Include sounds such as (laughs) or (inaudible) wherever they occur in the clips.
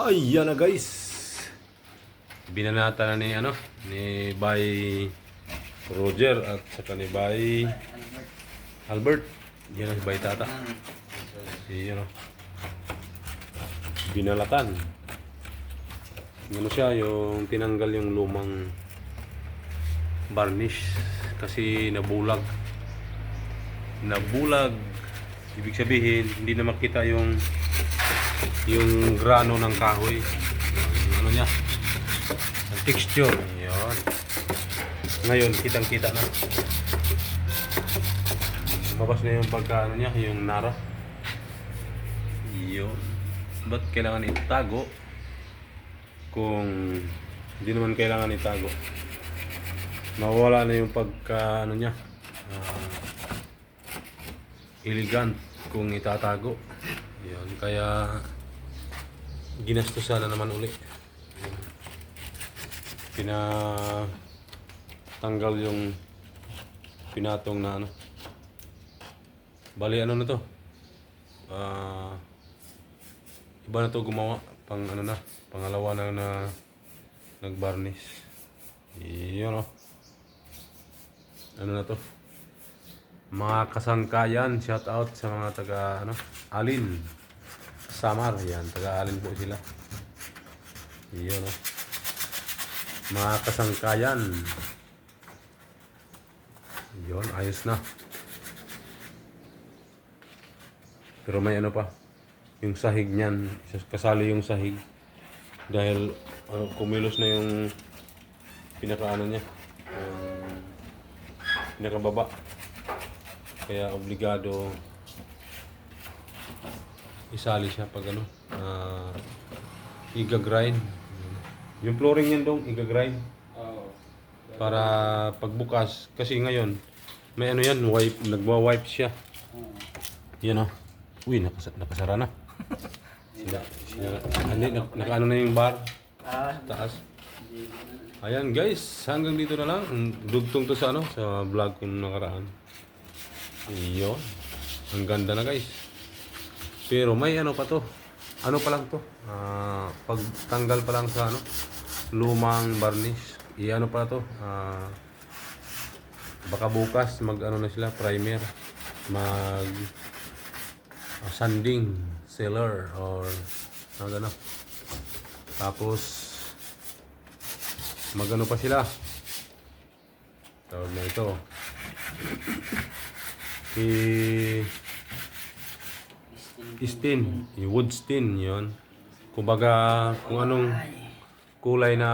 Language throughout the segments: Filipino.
Ay, yan na guys. Binanata na ni ano, ni Bay Roger at saka ni Bay Albert. Yan si Bay Tata. Si ano. Binalatan. Ano siya, yung tinanggal yung lumang varnish kasi nabulag. Nabulag. Ibig sabihin, hindi na makita yung yung grano ng kahoy. Yung ano niya. Ang texture. Yun. Ngayon, kitang-kita na. Lumabas na yung pagka ano niya, yung nara. Yun. Ba't kailangan itago? Kung hindi naman kailangan itago. Mawala na yung pagka ano niya. ah, elegant kung itatago. Yun. Kaya ginastos sana naman uli. Pina tanggal yung pinatong na ano. Bali ano na to? Ah iba na to gumawa pang ano na, pangalawa na na nag-varnish. Iyon oh. Ano na to? Mga kasangkayan, shout out sa mga taga ano, Alin. Samar, yan, taga Alin po sila. Iyon oh. Mga kasangkayan. Yun, ayos na. Pero may ano pa, yung sahig niyan, kasali yung sahig. Dahil ano, kumilos na yung pinakaano niya, yung pinakababa. Kaya obligado isali siya pag ano, ah, iga-grind. Yung flooring niyan dong, iga-grind. Para pagbukas, kasi ngayon, may ano yan, wipe, nagwa-wipe siya. Yan o. Uy, nakas nakasara na. (laughs) Sila, sila, hindi, nak nakaano na yung bar. Taas. Ayan guys, hanggang dito na lang. Dugtong to sa ano, sa vlog ko nung nakaraan. Iyon. Ang ganda na guys. Pero may ano pa to. Ano pa lang to? Ah, pagtanggal pa lang sa ano, lumang varnish. I-ano pa to? Ah, baka bukas mag ano na sila primer mag ah, sanding sealer or ano gano tapos magano pa sila tawag na ito i stin yung wood stin yon kumbaga kung anong kulay na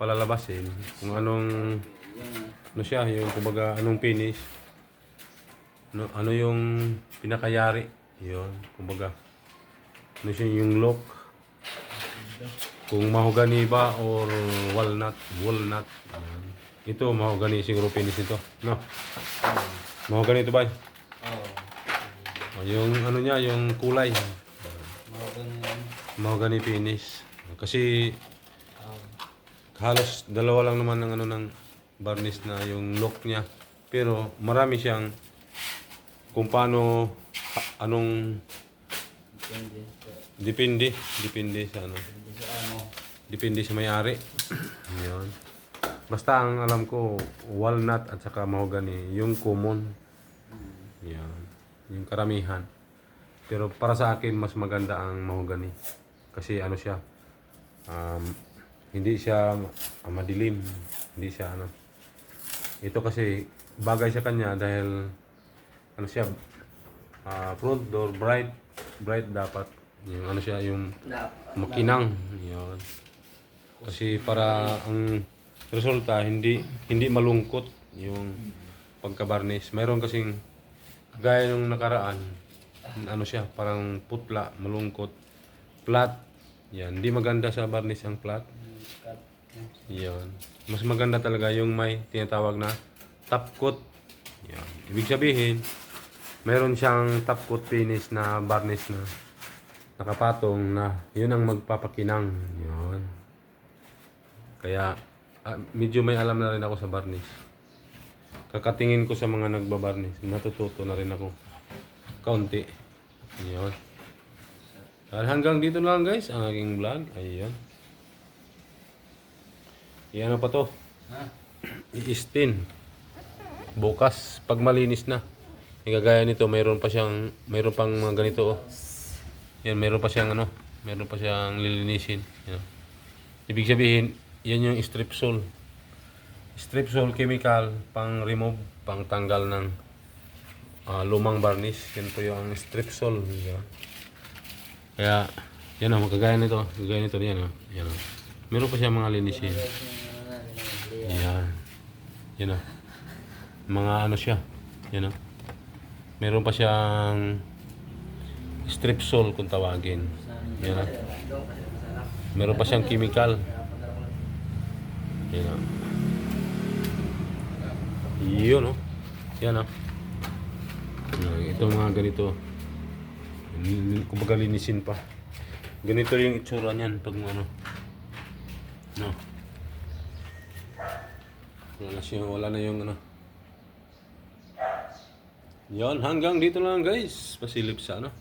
palalabasin kung anong ano siya yung kumbaga anong finish. Ano, ano yung pinakayari yon kumbaga ano siya yung look. Kung mahogany ba or walnut walnut. Ito mahogany siguro finish nito. No? Mahogany ito ba Oh, yung ano niya yung kulay. Mahogany finish. Kasi halos dalawa lang naman ng ano ng varnish na yung look niya. Pero marami siyang kung paano anong depende depende sa ano. Depende sa may-ari. (clears throat) Yun. Basta ang alam ko walnut at saka mahogany yung common. Yan. Yung karamihan. Pero para sa akin mas maganda ang mahogany kasi ano siya um, hindi siya madilim. Hindi siya ano. Ito kasi bagay sa kanya dahil ano siya ah, front door bright bright dapat yung ano siya yung makinang yun kasi para ang resulta hindi hindi malungkot yung pagka-varnish mayroon kasing gaya nung nakaraan ano siya parang putla malungkot. Flat yan hindi maganda sa varnish ang flat yan. Mas maganda talaga yung may tinatawag na top coat yan. Ibig sabihin meron siyang top coat finish na varnish na nakapatong na yun ang magpapakinang. Yun. Kaya ah, medyo may alam na rin ako sa varnish kakatingin ko sa mga nagbabarnish natututo na rin ako kaunti yun At hanggang dito na lang guys ang aking vlog. Ayan. Yan na pa to. I-stin. Bukas, pag malinis na. Yung Kagaya nito, mayroon pa siyang, mayroon pang mga ganito oh. Yan, mayroon pa siyang ano, mayroon pa siyang lilinisin. Yan. Ibig sabihin, yan yung. Strip sole chemical, pang remove, pang tanggal ng ah, lumang varnish. Yan po yung strip sole. Yan. Kaya, yan o, kagaya nito, kagaya nito, yan o. Yan o. Meron pa siyang mga linisin. Yan. Yan o. Mga ano siya. Yan o. Meron pa siyang strip sole kung tawagin. Yan o. Meron pa siyang chemical. Yan o. Yun o. Yan o. Ito mga ganito. Kumbaga linisin pa. Ganito yung itsura niyan pag ano. No. Wala na siya, wala na yung ano. Yon, hanggang dito lang guys. Pasilip sa ano.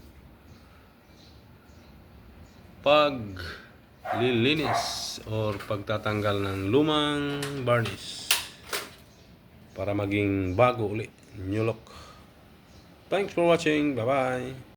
Pag lilinis or pagtatanggal ng lumang varnish para maging bago uli. New look. Thanks for watching. Bye-bye.